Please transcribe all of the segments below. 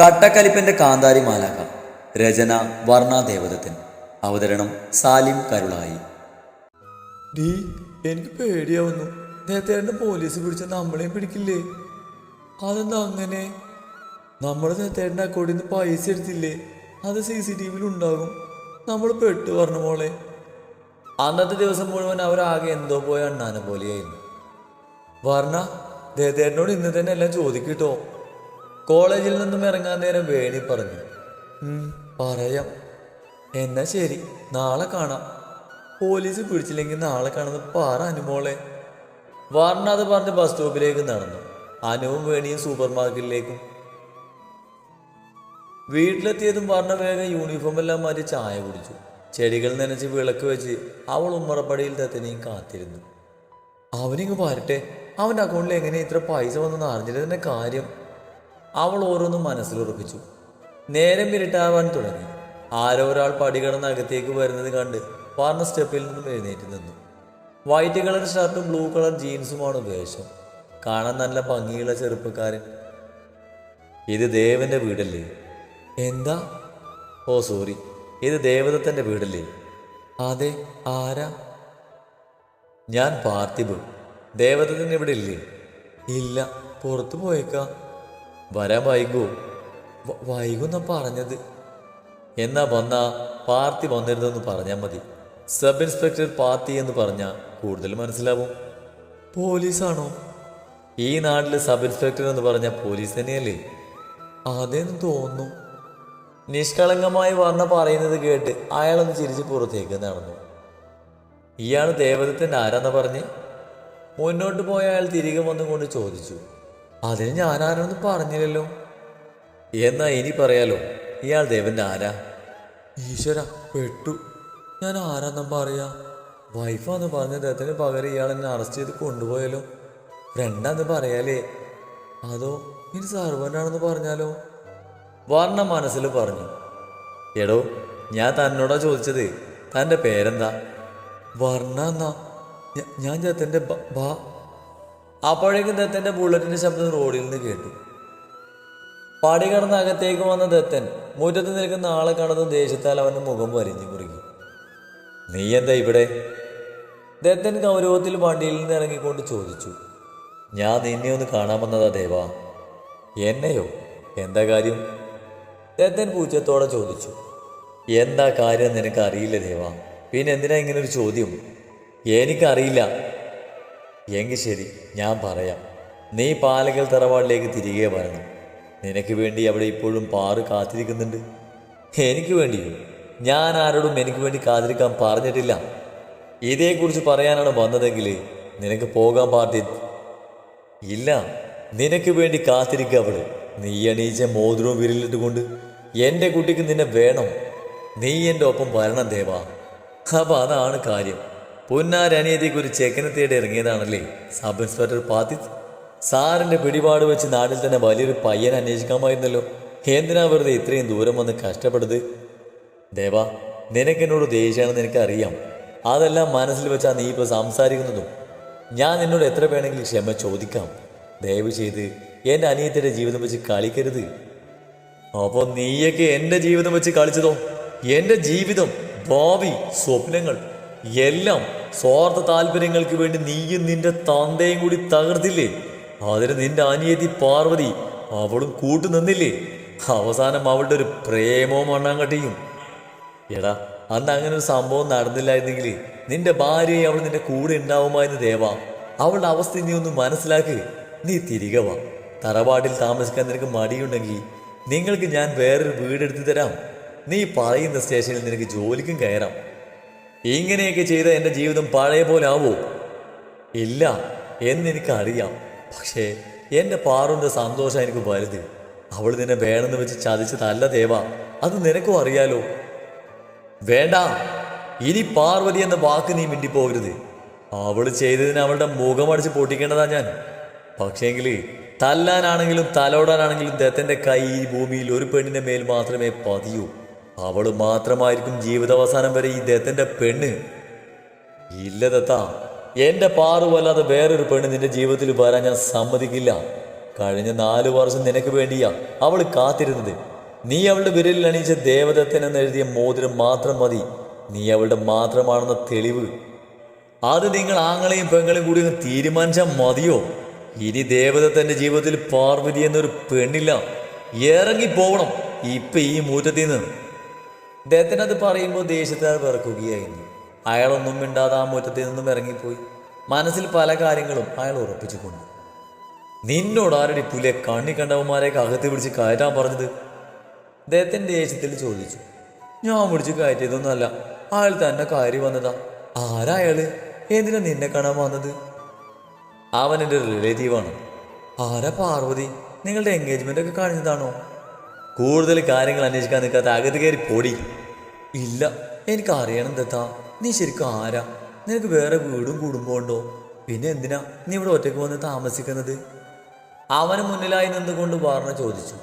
കട്ടക്കലിപ്പന്റെ കാന്താരി മാലാക രചന വർണാദേവതത്തിൻ അവതരണം സാലിം കരുളായി. ഡീ എനിക്ക് പേടിയാവുന്നു. നേരത്തെ രണ്ട് പോലീസ് പിടിച്ച നമ്മളെയും പിടിക്കില്ലേ? അതെന്താ അങ്ങനെ? നമ്മൾ നേരത്തേന്റെ അക്കൗണ്ടിൽ നിന്ന് പൈസ എടുത്തില്ലേ? അത് സി സി ടി വിയിൽ ഉണ്ടാകും. നമ്മൾ പെട്ടു പറഞ്ഞു മോളെ. അന്നത്തെ ദിവസം മുഴുവൻ അവരാകെ എന്തോ പോയ അണ്ണാനെ പോലെയായിരുന്നു. വർണ ദേത്തേട്ടനോട് ഇന്ന് തന്നെ എല്ലാം ചോദിക്കിട്ടോ കോളേജിൽ നിന്നും ഇറങ്ങാൻ നേരം വേണി പറഞ്ഞു. "ഉം, പറയാം. എന്നാ ശരി നാളെ കാണാം. പോലീസ് പിടിച്ചില്ലെങ്കിൽ നാളെ കാണുന്ന പാറ അനുമോളെ വാർണാഥ് പറഞ്ഞ് ബസ് സ്റ്റോപ്പിലേക്ക് നടന്നു. അനുവും വേണിയും സൂപ്പർ മാർക്കറ്റിലേക്കും വീട്ടിലെത്തിയതും വർണ വേഗം യൂണിഫോം എല്ലാം മാറ്റി ചായ കുടിച്ചു. ചെടികൾ നനച്ച് വിളക്ക് വെച്ച് അവൾ ഉമ്മറപ്പടിയിൽ തത്തനെയും കാത്തിരുന്നു. അവനിങ്ങ് പാരട്ടെ അവന്റെ അക്കൗണ്ടിൽ എങ്ങനെ ഇത്ര പൈസ വന്നെന്ന് തന്നെ കാര്യം. അവൾ ഓരോന്നും മനസ്സിലുറപ്പിച്ചു. നേരം ഇരുട്ടാവാൻ തുടങ്ങി. ആരോ ഒരാൾ പടി കടന്ന് അകത്തേക്ക് വരുന്നത് കണ്ട് പറഞ്ഞ സ്റ്റെപ്പിൽ നിന്നും എഴുന്നേറ്റ് നിന്നു. വൈറ്റ് കളർ ഷർട്ടും ബ്ലൂ കളർ ജീൻസുമാണ് വേഷം കാണാൻ നല്ല ഭംഗിയുള്ള ചെറുപ്പക്കാരൻ. ഇത് ദേവന്റെ വീടല്ലേ? എന്താ? ഓ സോറി. ഇത് ദേവദത്തന്റെ വീടല്ലേ? അതെ ആരാ? ഞാൻ പാർത്ഥിബ്. ദേവദത്തൻ ഇവിടെ ഇല്ലേ? ഇല്ല പുറത്തു പോയേക്കാ. വരാൻ വൈകോ വൈകുന്ന പറഞ്ഞത്. എന്നാ വന്ന പാർട്ടി വന്നിരുന്നെന്ന് പറഞ്ഞാൽ മതി. സബ് ഇൻസ്പെക്ടർ പാർട്ടി എന്ന് പറഞ്ഞാൽ കൂടുതൽ മനസ്സിലാവും. പോലീസാണോ? ഈ നാട്ടിൽ സബ് ഇൻസ്പെക്ടർ എന്ന് പറഞ്ഞാൽ പോലീസ് തന്നെയല്ലേ? അതെന്ന് തോന്നുന്നു. നിഷ്കളങ്കമായി വർണ പറയുന്നത് കേട്ട് അയാളൊന്ന് ചിരിച്ച് പുറത്തേക്ക് നടന്നു. ഇയാൾ ദേവതത്തിന്റെ ആരാന്ന് പറഞ്ഞ്? മുന്നോട്ട് പോയ അയാൾ തിരികെ വന്നുകൊണ്ട് ചോദിച്ചു. അതിന് ഞാൻ ആരാണെന്ന് പറഞ്ഞില്ലല്ലോ. എന്നാ ഇനി പറയാലോ ഇയാൾ ദേവന്റെ ആരാ? ഈശ്വര പെട്ടു. ഞാൻ ആരാന്നും പറയാ? വൈഫാന്ന് പറഞ്ഞ ദത്തിന് പകരം ഇയാൾ എന്നെ അറസ്റ്റ് ചെയ്ത് കൊണ്ടുപോയാലോ? ഫ്രണ്ടാന്ന് പറയാലേ. അതോ ഇനി സർവനാണെന്ന് പറഞ്ഞാലോ? വർണ മനസ്സിൽ പറഞ്ഞു. എടോ ഞാൻ തന്നോടാ ചോദിച്ചത് തന്റെ പേരെന്താ? വർണ എന്നാ? ഞാൻ ചേത്തന്റെ ബാ അപ്പോഴേക്കും ദത്തന്റെ ബുള്ളറ്റിന്റെ ശബ്ദം റോഡിൽ നിന്ന് കേട്ടു. പടി കടന്ന് അകത്തേക്ക് വന്ന ദത്തൻ മുറ്റത്ത് നിൽക്കുന്ന ആളെ കടന്ന് ദേഷ്യത്താൽ അവന്റെ മുഖം വരിഞ്ഞു കുറുകി. നീ എന്താ ഇവിടെ? ദത്തൻ ഗൗരവത്തിൽ വണ്ടിയിൽ നിന്ന് ഇറങ്ങിക്കൊണ്ട് ചോദിച്ചു. ഞാൻ നിന്നെ ഒന്ന് കാണാൻ വന്നതാ ദേവാ. എന്നെയോ? എന്താ കാര്യം? ദത്തൻ പൂച്ചത്തോടെ ചോദിച്ചു. എന്താ കാര്യം നിനക്ക് അറിയില്ല ദേവാ. പിന്നെ എന്തിനാ ഇങ്ങനെ ഒരു ചോദ്യം? എനിക്കറിയില്ല. എങ്കിൽ ശരി ഞാൻ പറയാം. നീ പാലക്കൽ തറവാടിലേക്ക് തിരികെ വരണം. നിനക്ക് വേണ്ടി അവിടെ ഇപ്പോഴും പാറ് കാത്തിരിക്കുന്നുണ്ട്. എനിക്ക് വേണ്ടിയോ? ഞാൻ ആരോടും എനിക്ക് വേണ്ടി കാത്തിരിക്കാൻ പറഞ്ഞിട്ടില്ല. ഇതേക്കുറിച്ച് പറയാനാണ് വന്നതെങ്കിൽ നിനക്ക് പോകാൻ പാർട്ടി ഇല്ല നിനക്ക് വേണ്ടി കാത്തിരിക്കുക അവിടെ നീ അണീച്ച മോതിരവും വിരലിട്ടുകൊണ്ട് എന്റെ കുട്ടിക്ക് നിന്നെ വേണം. നീ എന്റെ ഒപ്പം വരണം ദേവാ. അപ്പം അതാണ് കാര്യം. പുന്നാരനിയത്തേക്ക് ഒരു ചെക്കനെ തേടി ഇറങ്ങിയതാണല്ലേ? Sub inspector പാത്തിത്. സാറിന്റെ പിടിപാട് വെച്ച് നാട്ടിൽ തന്നെ വലിയൊരു പയ്യൻ അന്വേഷിക്കാമായിരുന്നല്ലോ. എന്തിനാ വെറുതെ ഇത്രയും ദൂരം വന്ന് കഷ്ടപ്പെടുത് ദേവാ നിനക്കെന്നോട് ദേഷ്യമാണെന്ന് എനിക്കറിയാം. അതെല്ലാം മനസ്സിൽ വെച്ചാൽ നീ ഇപ്പോൾ സംസാരിക്കുന്നതും. ഞാൻ നിന്നോട് എത്ര വേണമെങ്കിലും ക്ഷമ ചോദിക്കാം. ദയവ് ചെയ്ത് എന്റെ അനിയത്തിയുടെ ജീവിതം വെച്ച് കളിക്കരുത്. അപ്പോൾ നീയൊക്കെ എന്റെ ജീവിതം വെച്ച് കളിച്ചതോ? എന്റെ ജീവിതം ഭാവി സ്വപ്നങ്ങൾ. എല്ലാം സ്വാർത്ഥ താല്പര്യങ്ങൾക്ക് വേണ്ടി നീയും നിന്റെ തന്തയും കൂടി തകർത്തില്ലേ? അതിന് നിന്റെ അനിയത്തി പാർവതി അവളും കൂട്ടു നിന്നില്ലേ? അവസാനം അവളുടെ ഒരു പ്രേമവും മണ്ണാങ്കട്ടിയും എടാ അന്ന് അങ്ങനെ ഒരു സംഭവം നടന്നില്ലായിരുന്നെങ്കിൽ നിന്റെ ഭാര്യയെ അവൾ നിന്റെ കൂടെ ഉണ്ടാവുമായിരുന്നു ദേവ. അവളുടെ അവസ്ഥ നീ ഒന്ന് മനസ്സിലാക്ക്. നീ തിരികെ വാ. തറവാട്ടിൽ താമസിക്കാൻ നിനക്ക് മടിയുണ്ടെങ്കിൽ നിങ്ങൾക്ക് ഞാൻ വേറൊരു വീടെടുത്ത് തരാം. നീ പറയുന്ന സ്റ്റേഷനിൽ നിനക്ക് ജോലിക്കും കയറാം. ഇങ്ങനെയൊക്കെ ചെയ്ത എന്റെ ജീവിതം പഴയ പോലെ ആവോ? ഇല്ല എന്നെനിക്കറിയാം. പക്ഷേ എന്റെ പാറുന്റെ സന്തോഷം എനിക്ക് വലുത്. അവൾ നിന്നെ വേണമെന്ന് വെച്ച് ചതിച്ചതല്ല ദേവ. അത് നിനക്കും അറിയാലോ. വേണ്ട ഇനി പാർവതി എന്ന വാക്ക് നീ മിണ്ടിപ്പോകരുത്. അവൾ ചെയ്തതിന് അവളുടെ മുഖമടിച്ച് പൊട്ടിക്കേണ്ടതാ ഞാൻ. പക്ഷേങ്കിൽ തല്ലാനാണെങ്കിലും തലോടാനാണെങ്കിലും ദത്തന്റെ കൈ ഭൂമിയിൽ ഒരു പെണ്ണിന്റെ മേൽ മാത്രമേ പതിയൂ. അവൾ മാത്രമായിരിക്കും ജീവിതാവസാനം വരെ ഈ ദത്തന്റെ പെണ്ണ്. ഇല്ല ദത്ത എന്റെ പാറുവല്ലാതെ വേറൊരു പെണ്ണ് നിന്റെ ജീവിതത്തിൽ വരാൻ ഞാൻ സമ്മതിക്കില്ല. കഴിഞ്ഞ നാല് വർഷം നിനക്ക് വേണ്ടിയാ അവൾ കാത്തിരുന്നത്. നീ അവളുടെ വിരലിൽ അണിയിച്ച ദേവദത്തൻ എന്നെഴുതിയ മോതിരം മാത്രം മതി. നീ അവളുടെ മാത്രമാണെന്ന തെളിവ്. അത് നിങ്ങൾ ആങ്ങളെയും പെങ്ങളെയും കൂടി ഒന്ന് തീരുമാനിച്ചാൽ മതിയോ? ഇനി ദേവദത്തന്റെ ജീവിതത്തിൽ പാർവതി എന്നൊരു പെണ്ണില്ല. ഇറങ്ങി പോകണം ഇപ്പൊ ഈ മൂറ്റത്തിൽ നിന്ന് അദ്ദേഹത്തിന് അത് പറയുമ്പോൾ അത് വിറക്കുകയായിരുന്നു. അയാളൊന്നും മിണ്ടാതെ ആ മുറ്റത്തിൽ നിന്നും ഇറങ്ങിപ്പോയി. മനസ്സിൽ പല കാര്യങ്ങളും അയാൾ ഉറപ്പിച്ചു കൊണ്ടു. നിന്നോട് ആരുടെ പുലിയെ കണ്ണി കണ്ടവന്മാരെയൊക്കെ അകത്ത് പിടിച്ച് കയറ്റാൻ പറഞ്ഞത്? അദ്ദേഹത്തിന്റെ ദേഷ്യത്തിൽ ചോദിച്ചു. ഞാൻ പിടിച്ച് കയറ്റിയതൊന്നുമല്ല അയാൾ തന്നെ കയറി വന്നതാ. ആരാ അയാൾ? എന്തിനാ നിന്നെ കാണാൻ വന്നത്? അവൻ എന്റെ റിലേറ്റീവാണ് ആരാ പാർവതി? നിങ്ങളുടെ എൻഗേജ്മെന്റ് ഒക്കെ കഴിഞ്ഞതാണോ കൂടുതൽ കാര്യങ്ങൾ അന്വേഷിക്കാൻ നിൽക്കാത്ത അകത്ത് കയറി പൊടി. ഇല്ല എനിക്ക് അറിയണം തെത്താ നീ ശരിക്കും ആരാ? നിനക്ക് വേറെ വീടും കുടുംബവും ഉണ്ടോ? പിന്നെ എന്തിനാ നീ ഇവിടെ ഒറ്റയ്ക്ക് വന്ന് താമസിക്കുന്നത്? അവന് മുന്നിലായി നിന്നുകൊണ്ട് വാർണ ചോദിച്ചു.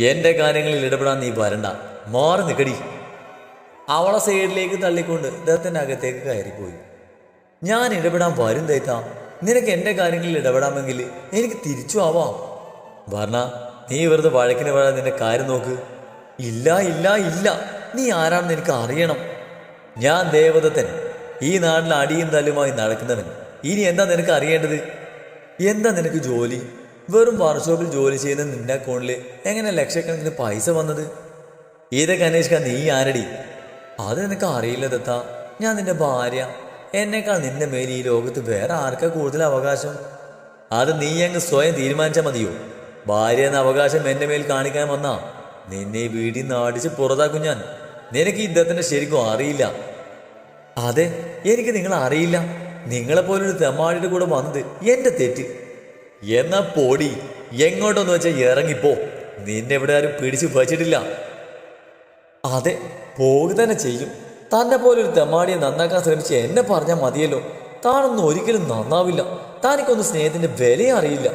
എന്റെ കാര്യങ്ങളിൽ ഇടപെടാൻ നീ വരണ്ട. മാറി നിൽക്കടി അവളെ സൈഡിലേക്ക് തള്ളിക്കൊണ്ട് ദത്തന്റെ അകത്തേക്ക് കയറിപ്പോയി. ഞാൻ ഇടപെടാൻ വരും ദൈത്ത. നിനക്ക് എന്റെ കാര്യങ്ങളിൽ ഇടപെടാമെങ്കിൽ എനിക്ക് തിരിച്ചു ആവാം. വർണ നീ വെറുതെ വഴക്കിന് വരാൻ നിന്റെ കാര്യം നോക്ക്. ഇല്ല ഇല്ല ഇല്ല. നീ ആരാണെന്ന് എനിക്ക് അറിയണം. ഞാൻ ദേവദത്തൻ. ഈ നാട്ടിൽ അടിയും തല്ലുമായി നടക്കുന്നവൻ. ഇനി എന്താ നിനക്ക് അറിയേണ്ടത്? എന്താ നിനക്ക് ജോലി? വെറും വർക്ക്ഷോപ്പിൽ ജോലി ചെയ്യുന്ന നിന്റെ അക്കൗണ്ടിൽ എങ്ങനെ ലക്ഷക്കണക്കിന് പൈസ വന്നത്? ഇതൊക്കെ അന്വേഷിക്കാൻ നീ ആരടി? അത് നിനക്ക് അറിയില്ല ദത്ത. ഞാൻ നിന്റെ ഭാര്യ. എന്നേക്കാൾ നിന്റെ മേൽ ഈ ലോകത്ത് വേറെ ആർക്കാ കൂടുതൽ അവകാശം? അത് നീ അങ്ങ് സ്വയം തീരുമാനിച്ചാൽ മതിയോ? ഭാര്യ എന്ന അവകാശം എന്റെ മേൽ കാണിക്കാൻ വന്നാ. നിന്നെ വീടി നിന്ന് പുറത്താക്കും ഞാൻ. നിനക്ക് യുദ്ധത്തിന്റെ ശരിക്കും അറിയില്ല. അതെ എനിക്ക് നിങ്ങളെ അറിയില്ല. നിങ്ങളെപ്പോലൊരു തെമ്മാടിയുടെ കൂടെ വന്നത് എന്റെ തെറ്റ്. എന്നാ പൊടി എങ്ങോട്ടെന്ന് വെച്ചാൽ ഇറങ്ങിപ്പോ. നിന്നെ ഇവിടെ ആരും പിടിച്ചു വച്ചിട്ടില്ല. അതെ പോകുക തന്നെ ചെയ്യും. തന്നെ പോലൊരു തെമാടിയെ നന്നാക്കാൻ ശ്രമിച്ച് എന്നെ പറഞ്ഞാൽ മതിയല്ലോ. താനൊന്നും ഒരിക്കലും നന്നാവില്ല. താനിക്കൊന്നും സ്നേഹത്തിന്റെ വില അറിയില്ല.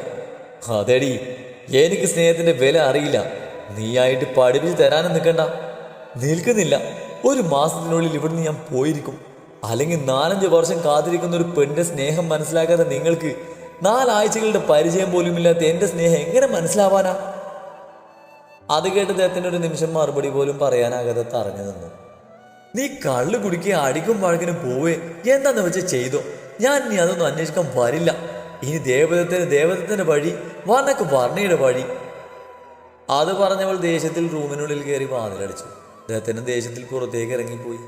അതെടി എനിക്ക് സ്നേഹത്തിന്റെ വില അറിയില്ല. നീയായിട്ട് പഠിപ്പിച്ച് തരാനും നിൽക്കണ്ട. നിൽക്കുന്നില്ല. ഒരു മാസത്തിനുള്ളിൽ ഇവിടുന്ന് ഞാൻ പോയിരിക്കും. അല്ലെങ്കിൽ നാലഞ്ച് വർഷം കാത്തിരിക്കുന്ന ഒരു പെണ്ണിന്റെ സ്നേഹം മനസ്സിലാക്കാതെ നിങ്ങൾക്ക് നാലാഴ്ചകളുടെ പരിചയം പോലും ഇല്ലാത്ത എന്റെ സ്നേഹം എങ്ങനെ മനസ്സിലാവാനാ? അത് കേട്ട് അദ്ദേഹത്തിന് ഒരു നിമിഷം മറുപടി പോലും പറയാനാകാതെ തറഞ്ഞു നിന്നു. നീ കള്ളു കുടിക്കുക അടിക്കും വഴക്കിനും പോവേ. എന്താന്ന് വെച്ച് ചെയ്തോ? ഞാൻ നീ അതൊന്നും അന്വേഷിക്കാൻ വരില്ല. ഇനി ദേവതത്തിന് ദേവതത്തിന്റെ വഴി വന്നൊക്കെ വർണയുടെ വഴി. അത് പറഞ്ഞവൾ ദേഷ്യത്തിൽ റൂമിനുള്ളിൽ കയറി വാതിലടിച്ചു. അദ്ദേഹത്തിനും ദേഷ്യത്തിൽ പുറത്തേക്ക് ഇറങ്ങിപ്പോയി.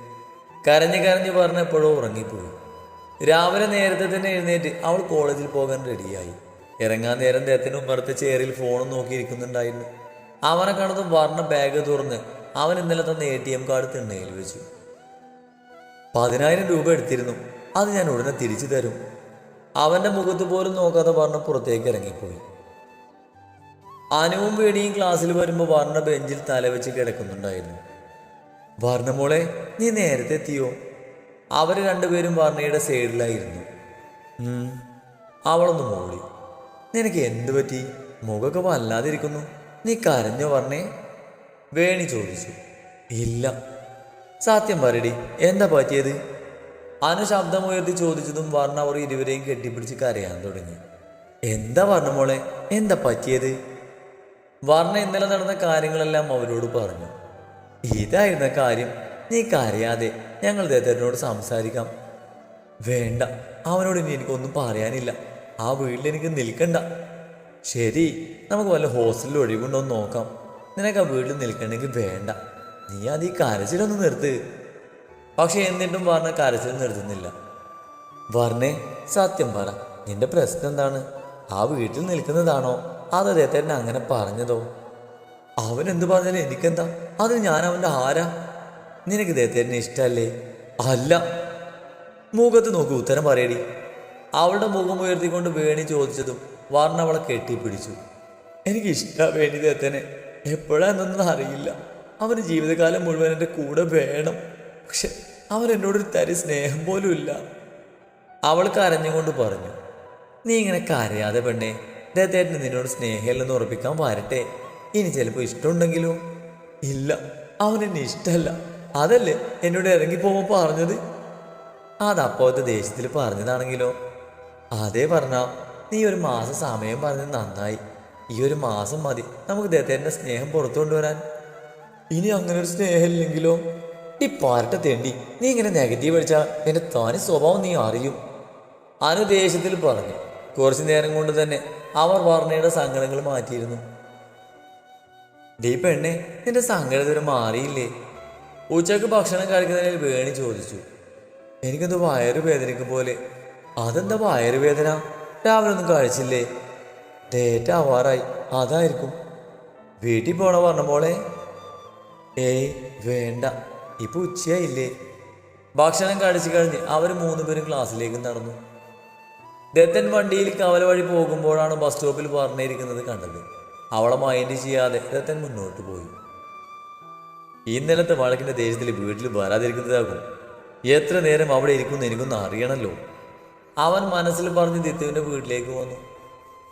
കരഞ്ഞ് കരഞ്ഞ് പറഞ്ഞപ്പോഴോ ഉറങ്ങിപ്പോയി. രാവിലെ നേരത്തെ തന്നെ എഴുന്നേറ്റ് അവൾ കോളേജിൽ പോകാൻ റെഡിയായി. ഇറങ്ങാൻ നേരം അദ്ദേഹത്തിന്റെ ഉമ്മറത്തെ ചേറിൽ ഫോണും നോക്കിയിരിക്കുന്നുണ്ടായിരുന്നു. അവനെ കണ്ടതും വർണ ബാഗ് തുറന്ന് അവൻ ഇന്നലെ തന്ന എ ടി എം കാർഡ് തിണ്ണയിൽ വെച്ചു. പതിനായിരം രൂപ എടുത്തിരുന്നു. അത് ഞാൻ ഉടനെ തിരിച്ചു തരും. അവന്റെ മുഖത്ത് പോലും നോക്കാതെ വർണ പുറത്തേക്ക് ഇറങ്ങിപ്പോയി. അനുവും വേണിയും ക്ലാസ്സിൽ വരുമ്പോൾ വർണ ബെഞ്ചിൽ തലവെച്ച് കിടക്കുന്നുണ്ടായിരുന്നു. വർണമോളെ നീ നേരത്തെ എത്തിയോ? അവർ രണ്ടുപേരും വർണയുടെ സൈഡിലായിരുന്നു. അവളൊന്ന് മൂളി നിനക്ക് എന്ത് പറ്റി? മുഖമൊക്കെ വല്ലാതിരിക്കുന്നു. നീ കരഞ്ഞോ വർണേ? വേണി ചോദിച്ചു. ഇല്ല. സത്യം പറയടി എന്താ പറ്റിയത്? അനു ശബ്ദമുയർത്തി ചോദിച്ചതും വർണ അവർ ഇരുവരെയും കെട്ടിപ്പിടിച്ച് കരയാൻ തുടങ്ങി. എന്താ വർണ മോളെ? എന്താ പറ്റിയത്? വർണ ഇന്നലെ നടന്ന കാര്യങ്ങളെല്ലാം അവരോട് പറഞ്ഞു. ഇതായിരുന്ന കാര്യം നീ കരയാതെ ഞങ്ങൾ ദേതരനോട് സംസാരിക്കാം. വേണ്ട അവനോട് ഇനി എനിക്കൊന്നും പറയാനില്ല. ആ വീട്ടിൽ എനിക്ക് നിൽക്കണ്ട. ശരി നമുക്ക് വല്ല ഹോസ്റ്റലിൽ ഒഴിവുണ്ടോ എന്ന് നോക്കാം. നിനക്ക് ആ വീട്ടിൽ നിൽക്കണമെങ്കിൽ വേണ്ട. നീ അത് ഈ കരച്ചിലൊന്ന് നിർത്ത്. പക്ഷെ എന്നിട്ടും വർണ കരച്ചിൽ നിർത്തുന്നില്ല. വർണെ സത്യം പറ നിന്റെ പ്രശ്നം എന്താണ്? ആ വീട്ടിൽ നിൽക്കുന്നതാണോ? അത് അദ്ദേഹത്തെ അങ്ങനെ പറഞ്ഞതോ? അവൻ എന്ത് പറഞ്ഞാലും എനിക്കെന്താ? അത് ഞാൻ അവന്റെ ആരാ? നിനക്ക് ഇദ്ദേഹത്തെ ഇഷ്ടമല്ലേ അല്ല. മുഖത്ത് നോക്കി ഉത്തരം പറയടി. അവളുടെ മുഖം ഉയർത്തിക്കൊണ്ട് വേണി ചോദിച്ചതും വർണ അവളെ കെട്ടിപ്പിടിച്ചു. എനിക്ക് ഇഷ്ടാ വേണി ദേത്തനെ എപ്പോഴാ എന്നൊന്നും അറിയില്ല. അവന് ജീവിതകാലം മുഴുവൻ എന്റെ കൂടെ വേണം. പക്ഷെ അവൻ എന്നോടൊരു തരി സ്നേഹം പോലും ഇല്ല. അവൾ കരഞ്ഞുകൊണ്ട് പറഞ്ഞു നീ ഇങ്ങനെ കരയാതെ പെണ്ണേ ദേത്തേട്ടന് നിന്നോട് സ്നേഹമില്ലെന്ന് ഉറപ്പിക്കാൻ വരട്ടെ. ഇനി ചിലപ്പോൾ ഇഷ്ടമുണ്ടെങ്കിലോ ഇല്ല. അവൻ എന്നെ ഇഷ്ടമല്ല. അതല്ലേ എന്നോട് ഇറങ്ങിപ്പോകുമ്പോൾ പറഞ്ഞത്? അതപ്പോഴത്തെ ദേഷ്യത്തിൽ പറഞ്ഞതാണെങ്കിലോ? അതേ പറഞ്ഞ നീ ഒരു മാസം സമയം പറഞ്ഞത് നന്നായി. ഈ ഒരു മാസം മതി നമുക്ക് ദത്തേന്റെ സ്നേഹം പുറത്തു കൊണ്ടുവരാൻ ഇനി അങ്ങനെ ഒരു സ്നേഹം ഇല്ലെങ്കിലോ ഈ തേണ്ടി നീ ഇങ്ങനെ നെഗറ്റീവ് അടിച്ചാൽ എന്റെ താനി സ്വഭാവം നീ അറിയും. അനു ദേഷ്യത്തിൽ പറഞ്ഞു കുറച്ചു നേരം കൊണ്ട് തന്നെ അവർ വർണയുടെ സങ്കടങ്ങൾ മാറ്റിയിരുന്നു. ഡീ പെണ്ണെ നിന്റെ സങ്കടം മാറിയില്ലേ? ഉച്ചയ്ക്ക് ഭക്ഷണം കഴിക്കുന്നതിൽ വേണി ചോദിച്ചു. എനിക്കെന്തോ വയറ് വേദനയ്ക്ക് പോലെ. അതെന്താ വയറ് വേദന? രാവിലെ ഒന്നും കഴിച്ചില്ലേ? ഡേറ്റ് ആവാറായി അതായിരിക്കും. വീട്ടിൽ പോണ പറഞ്ഞ മോളെ. ഏയ് വേണ്ട. ഇപ്പൊ ഉച്ചയായില്ലേ? ഭക്ഷണം കഴിച്ചു കഴിഞ്ഞ് അവർ മൂന്നുപേരും ക്ലാസ്സിലേക്ക് നടന്നു. ദത്തൻ വണ്ടിയിൽ കവല വഴി പോകുമ്പോഴാണ് ബസ് സ്റ്റോപ്പിൽ പറഞ്ഞിരിക്കുന്നത് കണ്ടത്. അവളെ മൈൻഡ് ചെയ്യാതെ ദത്തൻ മുന്നോട്ട് പോയി. ഈ ഇന്നലത്തെ വഴക്കിന്റെ ദേഷ്യത്തിൽ വീട്ടിൽ വരാതിരിക്കുന്നതാകും. എത്ര നേരം അവിടെ ഇരിക്കുമെന്ന് എനിക്കൊന്ന് അറിയണല്ലോ. അവൻ മനസ്സിൽ പറഞ്ഞ് ദിത്തുവിന്റെ വീട്ടിലേക്ക് വന്നു.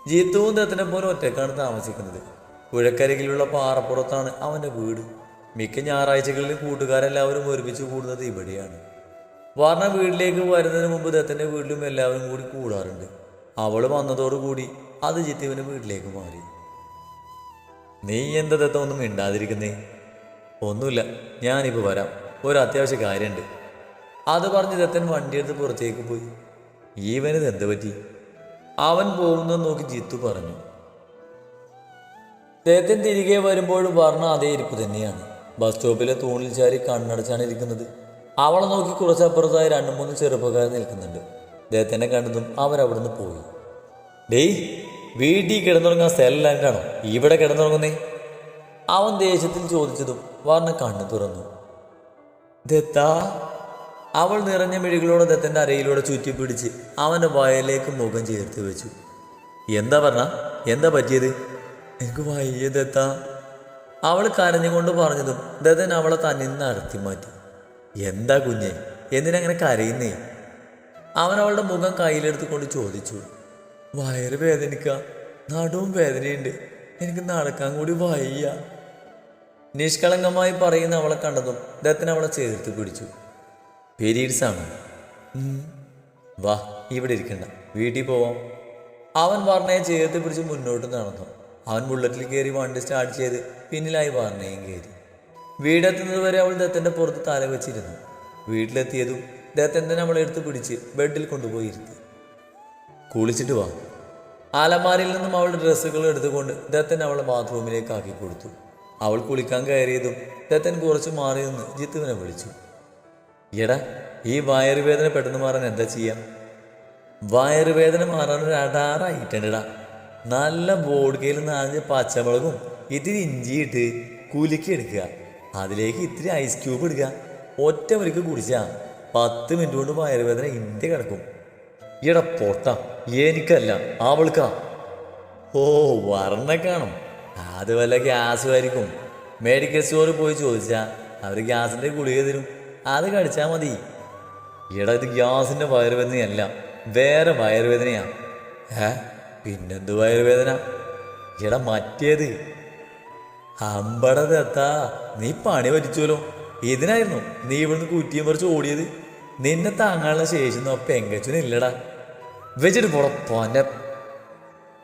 ജിത്തുവും ദത്തനെ പോലെ ഒറ്റക്കാണ് താമസിക്കുന്നത്. പുഴക്കരികിലുള്ള പാറപ്പുറത്താണ് അവന്റെ വീട്. മിക്ക ഞായറാഴ്ചകളിൽ കൂട്ടുകാരെല്ലാവരും ഒരുമിച്ച് കൂടുന്നത് ഇവിടെയാണ്. വാർണ വീട്ടിലേക്ക് വരുന്നതിന് മുമ്പ് ദത്തന്റെ വീട്ടിലും എല്ലാവരും കൂടി കൂടാറുണ്ട്. അവൾ വന്നതോടുകൂടി അത് ജിത്തുവിന്റെ വീട്ടിലേക്ക് മാറി. നീ എന്താ ദത്ത ഒന്നും മിണ്ടാതിരിക്കുന്നേ? ഒന്നുമില്ല ഞാനിപ്പോൾ വരാം. ഒരു അത്യാവശ്യ കാര്യമുണ്ട് അത് പറഞ്ഞ് ദത്തൻ വണ്ടിയെടുത്ത് പുറത്തേക്ക് പോയി. ഈവനിത് എന്ത് പറ്റി? അവൻ പോകുന്നത് നോക്കി ജിത്തു പറഞ്ഞു. ദത്തൻ തിരികെ വരുമ്പോഴും വർണ അതേ ഇരിപ്പ് തന്നെയാണ്. ബസ് സ്റ്റോപ്പിലെ തൂണിൽ ചാരി കണ്ണടച്ചാണ് ഇരിക്കുന്നത്. അവളെ നോക്കി കുറച്ചപ്പുറത്തായി രണ്ടു മൂന്ന് ചെറുപ്പക്കാർ നിൽക്കുന്നുണ്ട്. അദ്ദേഹത്തിനെ കണ്ടതും അവരവിടുന്ന് പോയി. ഡേയ് വീട്ടിൽ കിടന്നുറങ്ങാൻ സ്ഥലമില്ലാണ്ടാണോ ഇവിടെ കിടന്നുറങ്ങുന്നേ. അവൻ ദേഷ്യത്തിൽ ചോദിച്ചതും വർണ കണ്ണു തുറന്നു. ദത്താ അവൾ നിറഞ്ഞ മിഴികളോട് ദത്തന്റെ അരയിലൂടെ ചുറ്റിപ്പിടിച്ച് അവന്റെ വയലേക്ക് മുഖം ചേർത്ത് വെച്ചു. എന്താ പറഞ്ഞ? എന്താ പറ്റിയത്? എനിക്ക് വയ്യ ദത്താ. അവൾ കരഞ്ഞുകൊണ്ട് പറഞ്ഞതും ദദൻ അവളെ തന്നിൽ നടത്തി മാറ്റി. എന്താ കുഞ്ഞെ എന്തിനങ്ങനെ കരയുന്നേ? അവൻ അവളുടെ മുഖം കയ്യിലെടുത്തുകൊണ്ട് ചോദിച്ചു. വയറ് വേദനിക്ക നടുവും വേദനയുണ്ട്. എനിക്ക് നടക്കാൻ കൂടി വയ്യ. നിഷ്കളങ്കമായി പറയുന്ന അവളെ കണ്ടതും ദത്തൻ അവളെ ചേർത്ത് പിടിച്ചു. പീരീഡ്സ് ആണ്. വാ ഇവിടെ ഇരിക്കണ്ട. വീട്ടിൽ പോവാം. അവൻ പറഞ്ഞേ ചേർത്ത് പിടിച്ച് മുന്നോട്ട് നടന്നു. അവൻ ബുള്ളറ്റിൽ കയറി വണ്ടി സ്റ്റാർട്ട് ചെയ്ത് പിന്നിലായി വാർണയും കയറി. വീടെത്തുന്നത് വരെ അവൾ ദത്തന്റെ പുറത്ത് തല വെച്ചിരുന്നു. വീട്ടിലെത്തിയതും ദത്തൻ തന്നെ അവളെ എടുത്ത് പിടിച്ച് ബെഡിൽ കൊണ്ടുപോയി കുളിച്ചിട്ട് വാ. അലമാരിൽ നിന്നും അവളുടെ ഡ്രസ്സുകൾ എടുത്തുകൊണ്ട് ദത്തൻ അവളെ ബാത്റൂമിലേക്ക് ആക്കി കൊടുത്തു. അവൾ കുളിക്കാൻ കയറിയതും ദത്തൻ കുറച്ച് മാറി നിന്ന് ജിത്തുവിനെ വിളിച്ചു. എടാ ഈ വയറുവേദന പെട്ടെന്ന് മാറാൻ എന്താ ചെയ്യാം? വയറുവേദന മാറാൻ ഒരു അടാറായിട്ടുണ്ടടാ. നല്ല ബോഡ്കയിൽ നാല് പച്ചമുളകും ഇത്തിരി ഇഞ്ചി ഇട്ട് കുലുക്കി എടുക്കുക. അതിലേക്ക് ഇത്തിരി ഐസ് ക്യൂബ് ഇടുക. ഒറ്റ വരിക്ക് കുടിച്ചാൽ പത്ത് മിനിറ്റ് കൊണ്ട് വയറുവേദന ഇന്ത്യ കിടക്കും. എടാ പൊട്ട എനിക്കല്ല അവൾക്കാ. ഓ വർണ കാണും. അത് വല്ല ഗ്യാസ് ആയിരിക്കും. മെഡിക്കൽ സ്റ്റോറിൽ പോയി ചോദിച്ചാൽ അവർ ഗ്യാസിന്റെ ഗുളിക തരും. അത് കടിച്ചാൽ മതി. എടാ ഇത് ഗ്യാസിന്റെ വയറുവേദനയല്ല വേറെ വയറുവേദനയാണ് ഏ? പിന്നെന്ത് വയറുവേദന? എടാ മറ്റേത്. അമ്പടതെത്താ നീ പണി പറ്റിച്ചോലോ? ഇതിനായിരുന്നു നീ ഇവിടുന്ന് കുറ്റിയും പറിച്ച് ഓടിയത്. നിന്നെ താങ്ങാനുള്ള ശേഷം ശേഷി പെങ്കച്ചനില്ലടാ വെച്ചിട്ട് പുറപ്പോന്റെ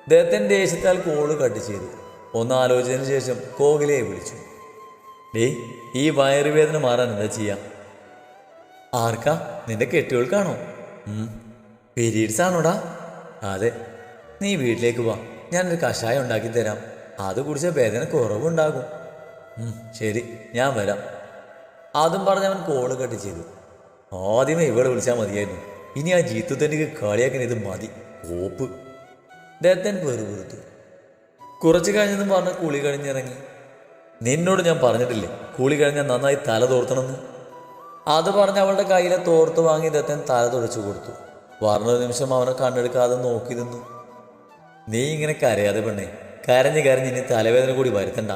ദത്തൻ ദേശത്താൽ കോൾ കട്ട് ചെയ്തു. ഒന്ന് ആലോചിച്ചതിന് ശേഷം കോഹ്ലിയെ വിളിച്ചു. ഡേ ഈ വയറുവേദന മാറാൻ എന്താ ചെയ്യാം? ആർക്കാ? നിന്റെ കെട്ടികൾക്കാണോ? പീരീഡ്സ് ആണോടാ? അതെ. നീ വീട്ടിലേക്ക് വാ. ഞാനൊരു കഷായം ഉണ്ടാക്കി തരാം. അത് കുടിച്ച വേദന കുറവുണ്ടാകും. ശരി ഞാൻ വരാം. അതും പറഞ്ഞവൻ കോൾ കട്ട് ചെയ്തു. ആദ്യമേ ഇവിടെ വിളിച്ചാൽ മതിയായിരുന്നു. ഇനി ആ ജീത്തു തനിക്ക് കളിയാക്കാൻ മതി. ഓപ്പ്. ദത്തൻ വെറുതെടുത്തു കുറച്ച് കഴിഞ്ഞതും പറഞ്ഞ കുളി കഴിഞ്ഞിറങ്ങി. നിന്നോട് ഞാൻ പറഞ്ഞിട്ടില്ലേ കുളി കഴിഞ്ഞാൽ നന്നായി തല തോർത്തണമെന്ന്? അത് പറഞ്ഞ് അവളുടെ കയ്യിലെ തോർത്ത് വാങ്ങി ദത്തൻ തല തുടച്ചു കൊടുത്തു. വർണ നിമിഷം അവനെ കണ്ണെടുക്കാതെ നോക്കി നിന്നു. നീ ഇങ്ങനെ കരയാതെ പെണ്ണേ. കരഞ്ഞ് കരഞ്ഞ് ഇനി തലവേദന കൂടി വരുത്തണ്ട.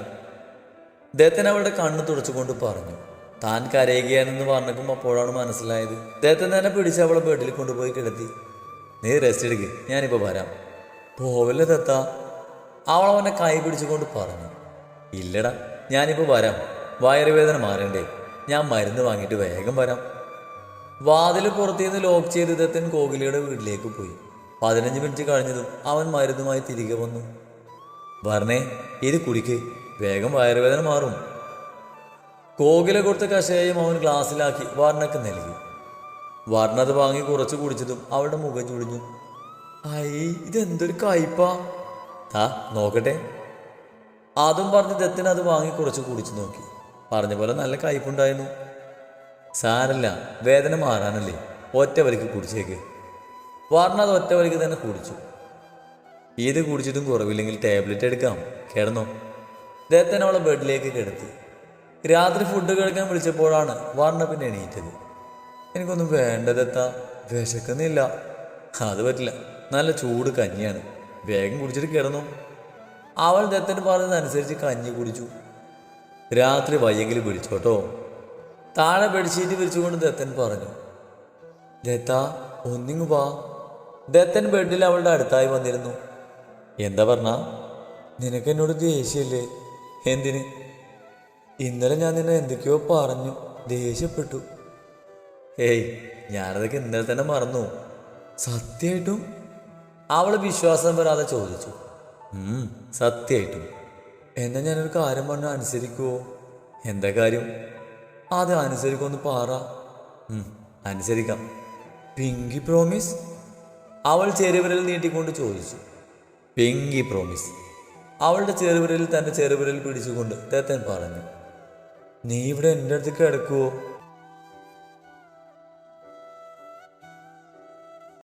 ദത്തൻ അവളുടെ കണ്ണ് തുടച്ചുകൊണ്ട് പറഞ്ഞു. താൻ കരയുകയാണെന്ന് പറഞ്ഞപ്പം അപ്പോഴാണ് മനസ്സിലായത്. ദത്തൻ തന്നെ പിടിച്ച് അവളെ ബെഡിൽ കൊണ്ടുപോയി കിടത്തി. നീ റെസ്റ്റ് എടുക്ക് ഞാനിപ്പോൾ വരാം. പോവല്ലേ ദത്ത? അവൾ അവനെ കൈ പിടിച്ചുകൊണ്ട് പറഞ്ഞു. ഇല്ലടാ ഞാനിപ്പോൾ വരാം. വയറുവേദന മാറണ്ടേ. ഞാൻ മരുന്ന് വാങ്ങിയിട്ട് വേഗം വരാം. വാതിൽ പുറത്തുനിന്ന് ലോക്ക് ചെയ്ത് ദത്തൻ കോകിലയുടെ വീട്ടിലേക്ക് പോയി. പതിനഞ്ച് മിനിറ്റ് കഴിഞ്ഞതും അവൻ മരുന്നുമായി തിരികെ വന്നു. വർണേ ഇത് കുടിക്ക്. വേഗം വയറുവേദന മാറും. കോകില കൊടുത്ത കഷായം അവൻ ഗ്ലാസ്സിലാക്കി വർണക്ക് നൽകി. വർണ അത് വാങ്ങി കുറച്ച് കുടിച്ചതും അവളുടെ മുഖം ചുളിഞ്ഞു. ഐ ഇതെന്തൊരു കയ്പാ. താ നോക്കട്ടെ. അതും പറഞ്ഞ് ദത്തിന് അത് വാങ്ങി കുറച്ച് കുടിച്ചു നോക്കി. പറഞ്ഞ പോലെ നല്ല കയ്പുണ്ടായിരുന്നു. സാരല്ല വേദന മാറാനല്ലേ. ഒറ്റ വലിക്ക് കുടിച്ചേക്ക്. വർണ അത് ഒറ്റ വലിക്ക് തന്നെ കുടിച്ചു. ഇത് കുടിച്ചിട്ടും കുറവില്ലെങ്കിൽ ടാബ്ലറ്റ് എടുക്കാം. കിടന്നോ. ഇദ്ദേഹത്തന്നെ അവളെ ബെഡിലേക്ക് കിടത്തി. രാത്രി ഫുഡ് കഴിക്കാൻ വിളിച്ചപ്പോഴാണ് വാർണ പിന്നെ എണീറ്റത്. എനിക്കൊന്നും വേണ്ട ദത്ത വിശക്കുന്നില്ല. അത് പറ്റില്ല. നല്ല ചൂട് കഞ്ഞിയാണ്. വേഗം കുടിച്ചിട്ട് കിടന്നു. അവൾ ദത്തന് പറഞ്ഞതനുസരിച്ച് കഞ്ഞി കുടിച്ചു. രാത്രി വയ്യെങ്കിൽ വിളിച്ചോട്ടോ. താഴെ ബെഡ്ഷീറ്റ് വിരിച്ചുകൊണ്ട് ദത്തൻ പറഞ്ഞു ദത്ത ഒന്നിങ്ങു വാ. ദത്തൻ ബെഡിൽ അവളുടെ അടുത്തായി വന്നിരുന്നു. എന്താ പറഞ്ഞ? നിനക്ക് എന്നോട് ദേഷ്യല്ലേ? എന്തിന്? ഇന്നലെ ഞാൻ നിന്നെ എന്തൊക്കെയോ പറഞ്ഞു. ദേഷ്യപ്പെട്ടു. ഏയ് ഞാനതൊക്കെ ഇന്നലെ തന്നെ മറന്നു. സത്യമായിട്ടും? അവൾ വിശ്വാസം വരാതെ ചോദിച്ചു. സത്യമായിട്ടും. എന്നാ ഞാനൊരു കാര്യം പറഞ്ഞ അനുസരിക്കുവോ? എന്താ കാര്യം? അത് അനുസരിക്കുമെന്ന് പാറ. അനുസരിക്കാം. പിങ്കി പ്രോമിസ് അവൾ ചെറുവിരൽ നീട്ടിക്കൊണ്ട് ചോദിച്ചു. പെങ്കി പ്രോമിസ് അവളുടെ ചെറുവിരലിൽ തന്റെ ചെറുവിരൽ പിടിച്ചുകൊണ്ട് തേത്തൻ പറഞ്ഞു. നീ ഇവിടെ എന്റെ അടുത്ത് കിടക്കുവോ?